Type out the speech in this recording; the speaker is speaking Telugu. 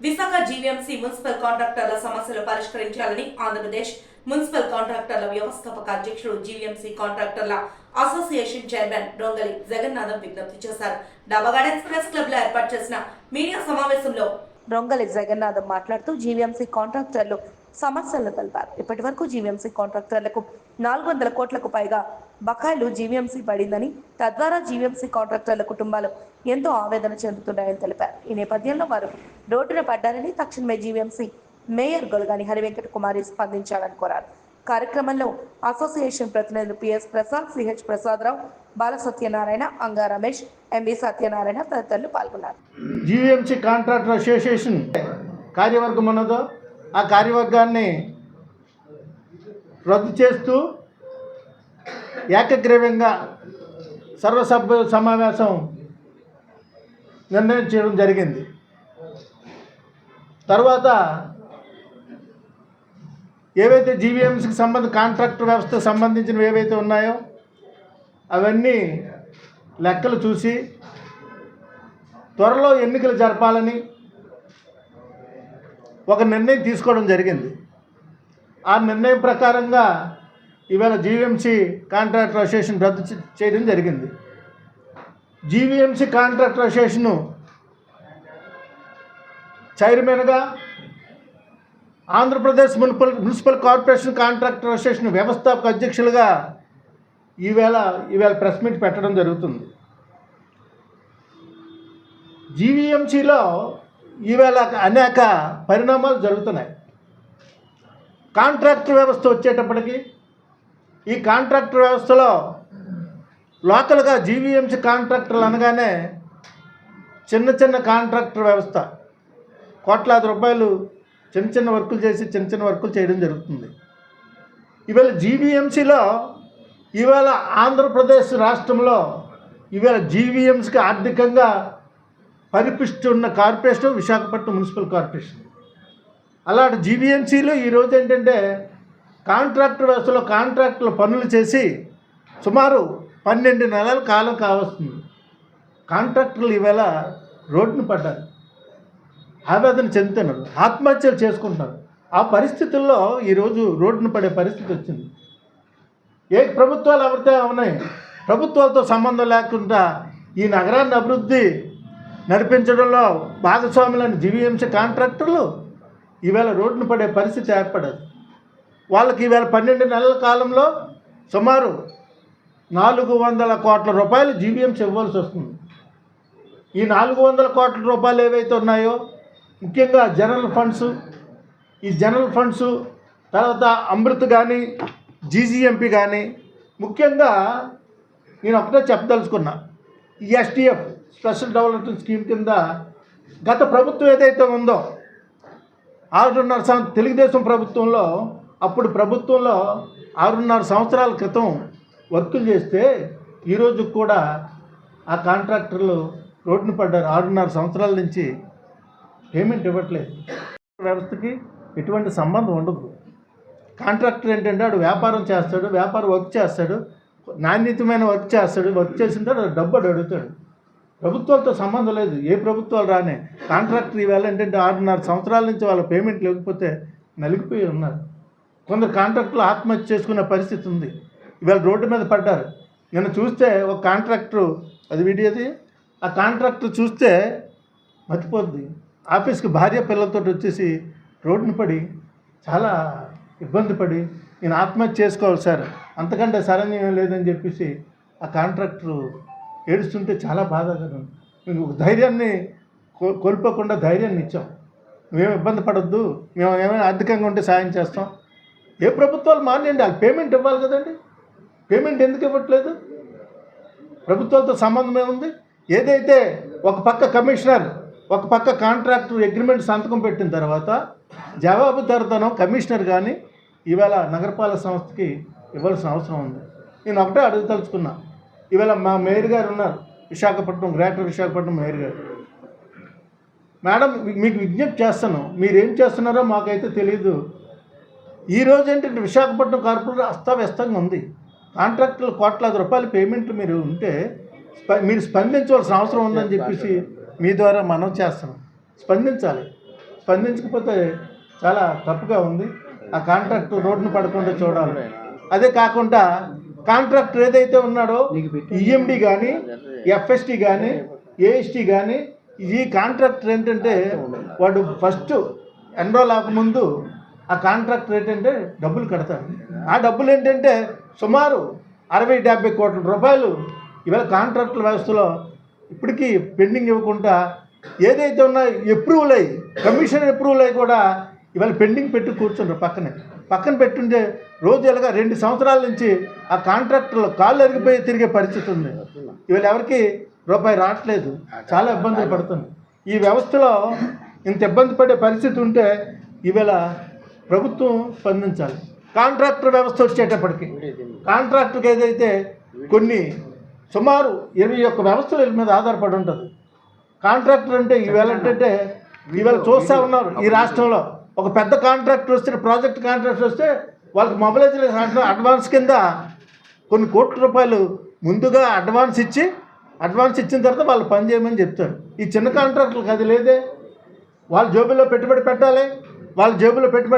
విశాఖ జీవీఎంసీ మున్సిపల్ కాంట్రాక్టర్ల సమస్యలు పరిష్కరించాలని ఆంధ్రప్రదేశ్ మున్సిపల్ కాంట్రాక్టర్ల వ్యవస్థాపక అధ్యక్షుడు జీవీఎంసీ కాంట్రాక్టర్ల అసోసియేషన్ చైర్మన్ రొంగలి జగన్నాథం విజ్ఞప్తి చేశారు. డబగాడ్ ఎక్స్ప్రెస్ క్లబ్లో ఏర్పాటు చేసిన మీడియా సమావేశంలో రొంగలి జగన్నాథం మాట్లాడుతూ జీవీఎంసీ కాంట్రాక్టర్లు సమస్యలను తెలిపారు. ఇప్పటి వరకు జీవీఎంసీ కాంట్రాక్టర్లకు నాలుగు వందల కోట్లకు పైగా బకాయిలు జీవీఎంసీ పడిందని తద్వారా జీవీఎంసీ కాంట్రాక్టర్ల కుటుంబాలు ఎంతో ఆవేదన చెందుతున్నాయని తెలిపారు. ఈ నేపథ్యంలో వారు రోడ్డున పడ్డారని తక్షణమే జీవీఎంసీ మేయర్ గొలగాని హరివెంకట కుమారి స్పందించాలని కోరారు. కార్యక్రమంలో అసోసియేషన్ ప్రతినిధులు PS Prasad CH Prasadarao Bala Satyanarayana Anga Ramesh MV Satyanarayana తదితరులు పాల్గొన్నారు. జీవీఎంసీ కాంట్రాక్టర్ అసోసియేషన్ కార్యవర్గం ఉన్నదో ఆ కార్యవర్గాన్ని రద్దు చేస్తూ ఏకగ్రీవంగా సర్వసభ్య సమావేశం నిర్ణయం చేయడం జరిగింది. తర్వాత ఏవైతే జీవీఎంసీకి సంబంధ కాంట్రాక్ట్ వ్యవస్థకు సంబంధించినవి ఏవైతే ఉన్నాయో అవన్నీ లెక్కలు చూసి త్వరలో ఎన్నికలు జరపాలని ఒక నిర్ణయం తీసుకోవడం జరిగింది. ఆ నిర్ణయం ప్రకారంగా ఇవాళ జీవీఎంసీ కాంట్రాక్టర్ అసోసియేషన్ రద్దు చేయడం జరిగింది. జీవీఎంసీ కాంట్రాక్టర్ అసోసియేషను చైర్మన్గా Andhra Pradesh municipal municipal corporation contractor association వ్యవస్థాపక అధ్యక్షులుగా ఈవేళ ఈవేళ ప్రెస్ మీట్ పెట్టడం జరుగుతుంది. జీవీఎంసీలో ఈవేళ అనేక పరిణామాలు జరుగుతున్నాయి. కాంట్రాక్టర్ వ్యవస్థ వచ్చేటప్పటికి ఈ కాంట్రాక్టర్ వ్యవస్థలో లోకల్గా జీవీఎంసీ కాంట్రాక్టర్లు అనగానే చిన్న చిన్న కాంట్రాక్టర్ వ్యవస్థ. కోట్లాది రూపాయలు చిన్న చిన్న వర్కులు చేసి చిన్న చిన్న వర్కులు చేయడం జరుగుతుంది. ఇవాళ జీవీఎంసీలో ఇవాళ ఆంధ్రప్రదేశ్ రాష్ట్రంలో ఇవాళ జీవీఎంసీకి ఆర్థికంగా పరిపిస్తున్న కార్పొరేషన్ విశాఖపట్నం మున్సిపల్ కార్పొరేషన్. అలాంటి జీవీఎంసీలు ఈరోజు ఏంటంటే కాంట్రాక్టర్ వ్యవస్థలో కాంట్రాక్టులు పనులు చేసి సుమారు పన్నెండు నెలల కాలం కావస్తుంది. కాంట్రాక్టర్లు ఈవేళ రోడ్డును పడ్డారు. ఆవేదన చెందుతున్నారు. ఆత్మహత్యలు చేసుకుంటున్నారు. ఆ పరిస్థితుల్లో ఈరోజు రోడ్డును పడే పరిస్థితి వచ్చింది. ఏ ప్రభుత్వాలు ఎవరితే ఉన్నాయి ప్రభుత్వాలతో సంబంధం లేకుండా ఈ నగరాన్ని అభివృద్ధి నడిపించడంలో భాగస్వాములైన జీవీఎంసీ కాంట్రాక్టర్లు ఈవేళ రోడ్డును పడే పరిస్థితి ఏర్పడదు. వాళ్ళకి ఈవేళ పన్నెండు నెలల కాలంలో సుమారు నాలుగు వందల కోట్ల రూపాయలు జీవీఎంసీ ఇవ్వాల్సి వస్తుంది. ఈ నాలుగు వందల కోట్ల రూపాయలు ఏవైతే ఉన్నాయో ముఖ్యంగా జనరల్ ఫండ్స్ ఈ జనరల్ ఫండ్స్ తర్వాత అమృత్ కానీ జీజీఎంపీ కానీ ముఖ్యంగా నేను ఒకటే చెప్పదలుచుకున్నా. ఈ ఎస్టీఎఫ్ స్పెషల్ డెవలప్మెంట్ స్కీమ్ కింద గత ప్రభుత్వం ఏదైతే ఉందో ఆరున్నర సం తెలుగుదేశం ప్రభుత్వంలో అప్పుడు ప్రభుత్వంలో ఆరున్నర సంవత్సరాల క్రితం వర్కులు చేస్తే ఈరోజు కూడా ఆ కాంట్రాక్టర్లు రోడ్డున పడ్డారు. ఆరున్నర సంవత్సరాల నుంచి పేమెంట్ ఇవ్వట్లేదు. వ్యవస్థకి ఎటువంటి సంబంధం ఉండదు. కాంట్రాక్టర్ ఏంటంటే వాడు వ్యాపారం చేస్తాడు వ్యాపారం వర్క్ చేస్తాడు నాణ్యతమైన వర్క్ చేస్తాడు వర్క్ చేసిన తర్వాత డబ్బు అడుగుతాడు. ప్రభుత్వాలతో సంబంధం లేదు. ఏ ప్రభుత్వాలు రానే. కాంట్రాక్టర్ ఈవేళ ఏంటంటే ఆరున్నర సంవత్సరాల నుంచి వాళ్ళ పేమెంట్ లేకపోతే నలిగిపోయి ఉన్నారు. కొందరు కాంట్రాక్టులు ఆత్మహత్య చేసుకునే పరిస్థితి ఉంది. ఇవాళ రోడ్డు మీద పడ్డారు. నిన్న చూస్తే ఒక కాంట్రాక్టర్ అది వీడియోది ఆ కాంట్రాక్టర్ చూస్తే మర్చిపోద్ది ఆఫీస్కి భార్య పిల్లలతో వచ్చేసి రోడ్డును పడి చాలా ఇబ్బంది పడి నేను ఆత్మహత్య చేసుకోవాలి సార్ అంతకంటే సరైన లేదని చెప్పేసి ఆ కాంట్రాక్టరు ఏడుస్తుంటే చాలా బాధాకరం. మేము ఒక ధైర్యాన్ని కో కోల్పోకుండా ధైర్యాన్ని ఇచ్చాం. మేము ఇబ్బంది పడద్దు మేము ఏమైనా ఆర్థికంగా ఉంటే సాయం చేస్తాం. ఏ ప్రభుత్వాలు మానేయండి? వాళ్ళు పేమెంట్ ఇవ్వాలి కదండి. పేమెంట్ ఎందుకు ఇవ్వట్లేదు? ప్రభుత్వాలతో సంబంధం ఏముంది? ఏదైతే ఒక పక్క కమిషనర్ ఒక పక్క కాంట్రాక్ట్ అగ్రిమెంట్ సంతకం పెట్టిన తర్వాత జవాబుదారుతనం కమిషనర్ కానీ ఇవాళ నగరపాలక సంస్థకి ఇవ్వాల్సిన అవసరం ఉంది. నేను ఒకటే అడుగుతలుచుకున్నా ఇవాళ మా మేయర్ గారు ఉన్నారు. విశాఖపట్నం గ్రేటర్ విశాఖపట్నం మేయర్ గారు. మేడం మీకు విజ్ఞప్తి చేస్తాను. మీరేం చేస్తున్నారో మాకైతే తెలియదు ఈ రోజు ఏంటంటే విశాఖపట్నం కార్పొరేషన్ అస్తవ్యస్తంగా ఉంది. కాంట్రాక్టులు కోట్లాది రూపాయల పేమెంట్లు మీరు ఉంటే స్ప- మీరు స్పందించవలసిన అవసరం ఉందని చెప్పేసి మీ ద్వారా మనం చేస్తున్నాం స్పందించాలి. స్పందించకపోతే చాలా తప్పుగా ఉంది. ఆ కాంట్రాక్ట్ రోడ్డును పడకుండా చూడాలి. అదే కాకుండా కాంట్రాక్టర్ ఏదైతే ఉన్నాడో ఈఎండి కానీ ఎఫ్ఎస్టీ కానీ ఏఎస్టీ కానీ ఈ కాంట్రాక్టర్ ఏంటంటే వాడు ఫస్ట్ ఎన్రోల్ అవ్వకముందు ఆ కాంట్రాక్టర్ ఏంటంటే డబ్బులు కడతారు. ఆ డబ్బులు ఏంటంటే సుమారు అరవై డెబ్బై కోట్ల రూపాయలు ఇవాళ కాంట్రాక్టుల వ్యవస్థలో ఇప్పటికీ పెండింగ్ ఇవ్వకుండా ఏదైతే ఉన్నా అప్రూవల్ అయ్యి కమిషన్ అప్రూవల్ అయ్యి కూడా ఇవాళ పెండింగ్ పెట్టి కూర్చుంటారు పక్కనే. పక్కన పెట్టుంటే రోజు ఎలాగా రెండు సంవత్సరాల నుంచి ఆ కాంట్రాక్టర్లు కాళ్ళు ఎరిగిపోయి తిరిగే పరిస్థితి ఉంది. ఇవాళ ఎవరికి రూపాయి రావట్లేదు. చాలా ఇబ్బందులు పడుతుంది ఈ వ్యవస్థలో ఇంత ఇబ్బంది పడే పరిస్థితి ఉంటే ఇవాళ ప్రభుత్వం స్పందించాలి. కాంట్రాక్టర్ వ్యవస్థ వచ్చేటప్పటికి. కాంట్రాక్టర్కి ఏదైతే కొన్ని సుమారు ఇరవై ఒక్క వ్యవస్థలు వీళ్ళ మీద ఆధారపడి ఉంటుంది. కాంట్రాక్టర్ అంటే ఈవేళ ఏంటంటే ఈవేళ చూస్తూ ఉన్నారు ఈ రాష్ట్రంలో. ఒక పెద్ద కాంట్రాక్టర్ వస్తే ప్రాజెక్ట్ కాంట్రాక్టర్ వస్తే వాళ్ళకి మొబిలైజేషన్ అడ్వాన్స్ కింద కొన్ని కోట్ల రూపాయలు ముందుగా అడ్వాన్స్ ఇచ్చి అడ్వాన్స్ ఇచ్చిన తర్వాత వాళ్ళు పని చేయమని చెప్తారు. ఈ చిన్న కాంట్రాక్టర్లకు అది లేదే. వాళ్ళ జేబుల్లో పెట్టుబడి పెట్టాలి. వాళ్ళ జేబులో పెట్టుబడి